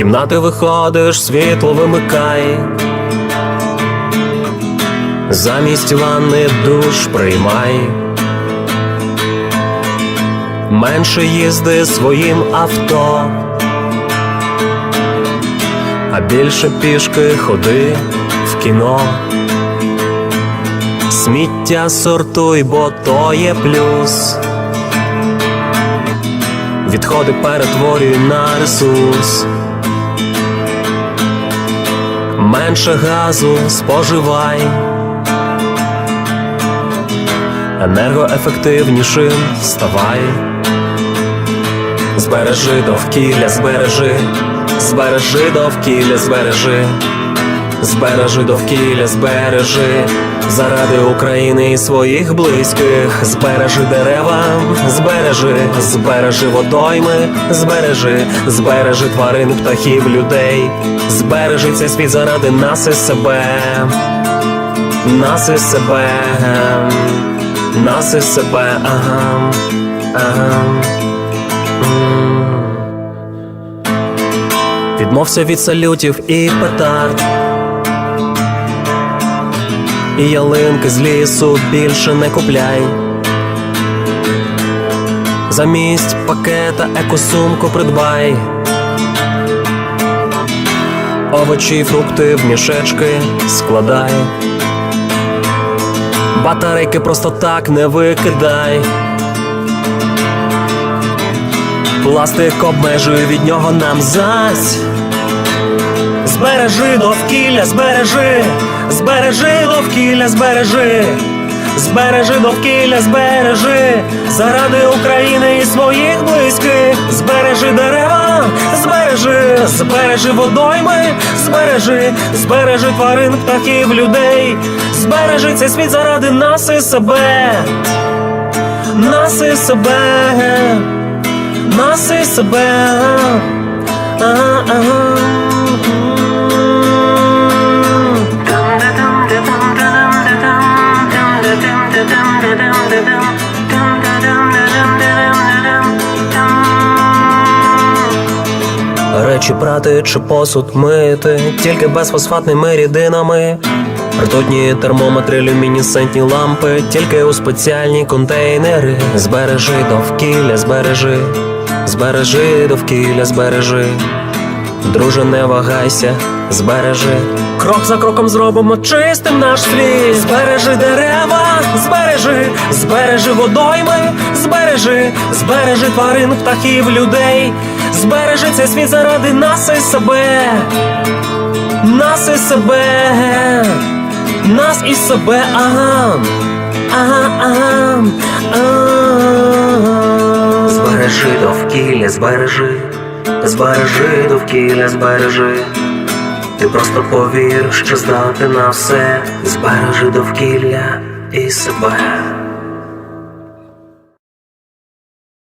Кімнати виходиш, світло вимикай. Замість ванни душ приймай. Менше їзди своїм авто, а більше пішки ходи в кіно. Сміття сортуй, бо то є плюс. Відходи перетворюй на ресурс. Менше газу споживай. Енергоефективнішим ставай. Збережи довкілля, збережи, збережи довкілля, збережи, збережи довкілля, збережи, заради України і своїх близьких, збережи дерева, збережи, збережи водойми, збережи, збережи тварин, птахів, людей, збережи цей світ заради нас і себе, нас і себе, нас і себе, ага, ага. Відмовся від салютів і петард І ялинки з лісу більше не купляй. Замість пакета екосумку придбай. Овочі фрукти в мішечки складай. Батарейки просто так не викидай. Пластик обмежує від нього нам зась. Збережи довкілля, збережи, збережи довкілля, збережи, збережи довкілля, збережи, заради України і своїх близьких, збережи дерева, збережи, збережи водойми, збережи, збережи тварин, птахів, людей, збережи цей світ заради нас і себе, нас і себе. Нас і себе. Ага, ага. Речі прати чи посуд мити, тільки безфосфатними рідинами. Ртутні термометри, люмінесцентні лампи, тільки у спеціальні контейнери. Збережи довкілля, збережи, збережи довкілля, збережи. Друже, не вагайся, збережи. Крок за кроком зробимо чистим наш світ. Збережи дерева, збережи, збережи водойми, збережи, збережи тварин, птахів, людей. Збережи цей світ заради нас і себе. Нас і себе. Нас і себе. Ага, ага. ага. Збережи довкілля, збережи, збережи довкілля, збережи. Ти просто повір, що здати на все, збережи довкілля і себе.